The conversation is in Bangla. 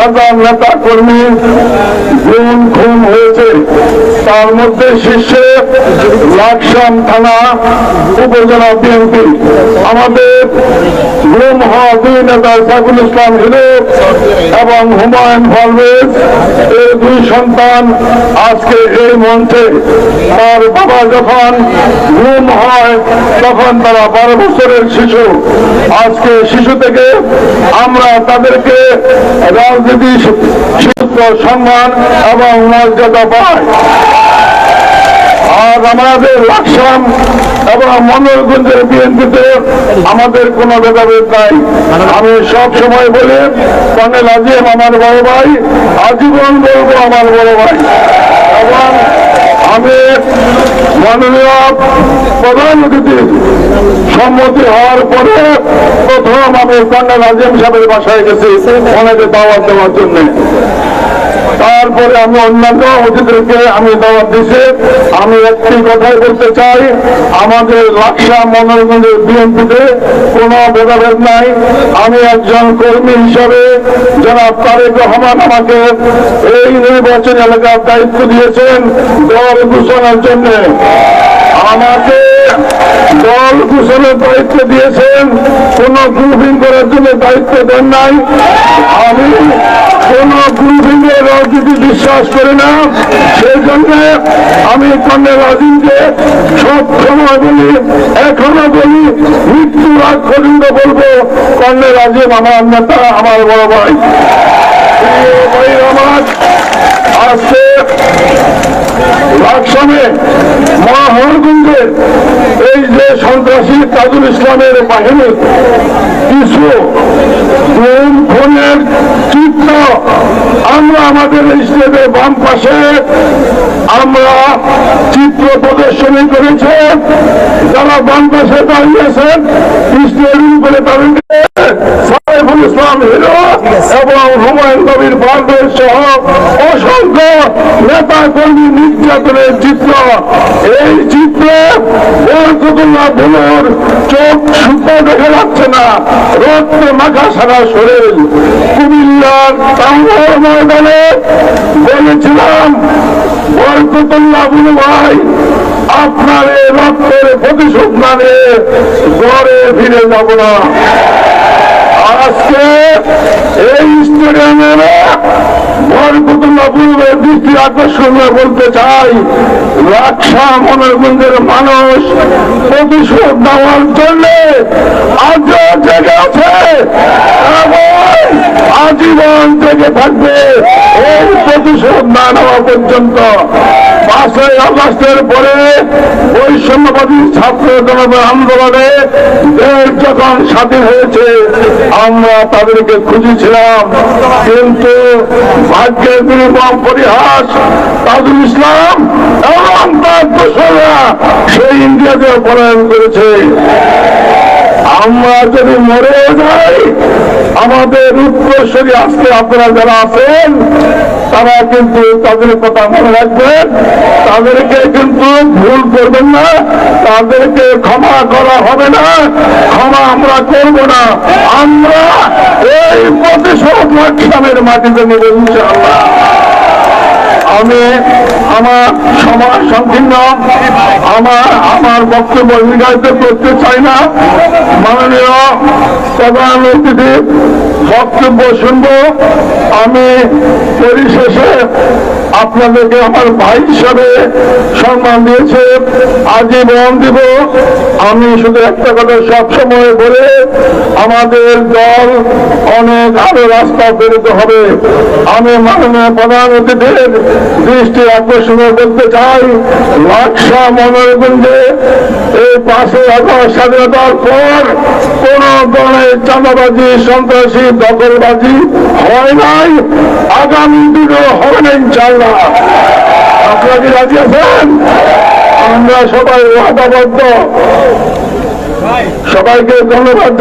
হাজার নেতা কর্মী গুম খুন হয়েছে। তার মধ্যে শীর্ষে লাকসাম থানা উপজেলা বিএনপি। আমাদের গুম হওয়া দুই নেতা সাইফুল ইসলাম হিরো এবং হুমায়ুন পারভেজ দুই সন্তান আজকে এই মঞ্চে তার বাবা যখন ঘুম হয়, তখন তারা বারো বছরের শিশু। আজকে শিশু থেকে আমরা তাদেরকে রাজনীতি সম্মান এবং মর্যাদা পাই। আর আমাদের লাকসাম এবং মনোরগঞ্জের বিএনপিতে আমাদের কোনো ভেদাভেদ নাই। আমি সব সময় বলি, কর্নেল আজিম আমার বড় ভাই, আজীবন বলব আমার বড় ভাই। এবং আমি মাননীয় প্রধান অতিথির সম্মতি হওয়ার পরে প্রথম আমি কর্নেল আজিম সাহেবের বাসায় গেছি, ওনাকে দাওয়াত দেওয়ার জন্য। তারপরে আমি অন্যান্য অতিথিদেরকে আমি দাওয়াত দিছি আমি একটি কথাই বলতে চাই, আমাদের লাকসা মনোরঞ্জনের বিএনপিতে কোনো ভেদাভেদ নাই। আমি একজন কর্মী হিসাবে জনাব তারেক রহমান আমাকে এই নির্বাচন এলাকার দায়িত্ব দিয়েছেন, দল ঘোষণার জন্য। আমাকে দল ঘোষণার দায়িত্ব দিয়েছেন, কোন গ্রুপিং করার জন্য দায়িত্ব দেন নাই। আমি কোন গ্রুপিং এর রাজনীতি বিশ্বাস করি না। সেই জন্য আমি কর্নেল আজিমকে সব সময় বলি, এখনও বলি মৃত্যু আগ পর্যন্ত বলব কর্নেল আজিম আমার নেতা, আমার বড় ভাই। ভাই, আমার আজকে লাকসামে মহাহরগুঞ্জে এই যে সন্ত্রাসী তাজুল ইসলামের বাহিনী কিছু খুনের চিত্র, আমরা আমাদের স্টেজের বাম পাশে আমরা চিত্র প্রদর্শনী করেছে যারা বাম পাশে দাঁড়িয়েছেন স্টেডিয়াম করে তাদেরকে এবং হুমায়ুন কবির পারভেজ সহ অসংখ্য নেতা কর্মী নির্যাতনের চিত্র। এই চিত্রে বরকতুল্লাহ ভুলোর চোখ সুতো দেখা যাচ্ছে না। রক্ত মাখা সারা শরীর। কুমিল্লার টাঙ্গর ময়দানে বলেছিলাম, বরকতুল্লাহ ভুলু ভাই, আপনার রক্তের প্রতিশোধ না নিয়ে ঘরে ফিরে যাব না। আজকে এই স্টেডিয়ামে বরকতুল্লাহ পূর্বের দৃষ্টি আকর্ষণ বলতে চাই মনোরগঞ্জের মানুষ প্রতিশোধ নেওয়ার জন্য আজ জেগে আছে আজীবন জেগে থাকবে। এই প্রতিশোধ না নেওয়া পর্যন্ত পাঁচই আগস্টের পরে বৈষম্যবাদী ছাত্র জনতা আন্দোলনে দেশ যখন স্বাধীন হয়েছে, আমরা তাদেরকে খুঁজেছিলাম। কিন্তু ভাগ্যের নির্মম পরিহাস তাজুল ইসলাম এবং তার দোষরা সেই ইন্ডিয়াতে পলায়ন করেছে। আমরা যদি মরে যাই, আমাদের উত্তরসূরি আজকে আপনারা যারা আছেন, তারা কিন্তু তাদের কথা মনে রাখবেন। তাদেরকে কিন্তু ভুল করবেন না। তাদেরকে ক্ষমা করা হবে না। ক্ষমা আমরা করব না। আমরা এই প্রতিশোধ লাক্ষামের মাটিতে নেব ইনশাআল্লাহ। আমি আমার সময় সংকীর্ণ। আমার আমার বক্তব্য নির্ধারিত করতে চাই না। মাননীয় প্রধান অতিথি বক্তব্য শুনব। আমি পরিশেষে আপনাদেরকে আমার ভাই হিসাবে সম্মান দিয়েছে। আজীবন দিব, আমি শুধু একটা কথা সবসময় বলে, আমাদের দল অনেক আরও রাস্তা বেরোতে হবে। আমি মাননীয় প্রধান অতিথির দৃষ্টি আকর্ষণ করতে চাই। লাকসা মনোরঞ্জে এই পাশে আগস্ট স্বাধীনতার পর কোন দলের চাঁদাবাজি, সন্ত্রাসী, দখলবাজি হয় নাই। আগামী দিনও হবে না ইনশাল্লাহ আপনারা কি রাজি আছেন? আমরা সবাই ওয়াদাবদ্ধ। সবাইকে ধন্যবাদ।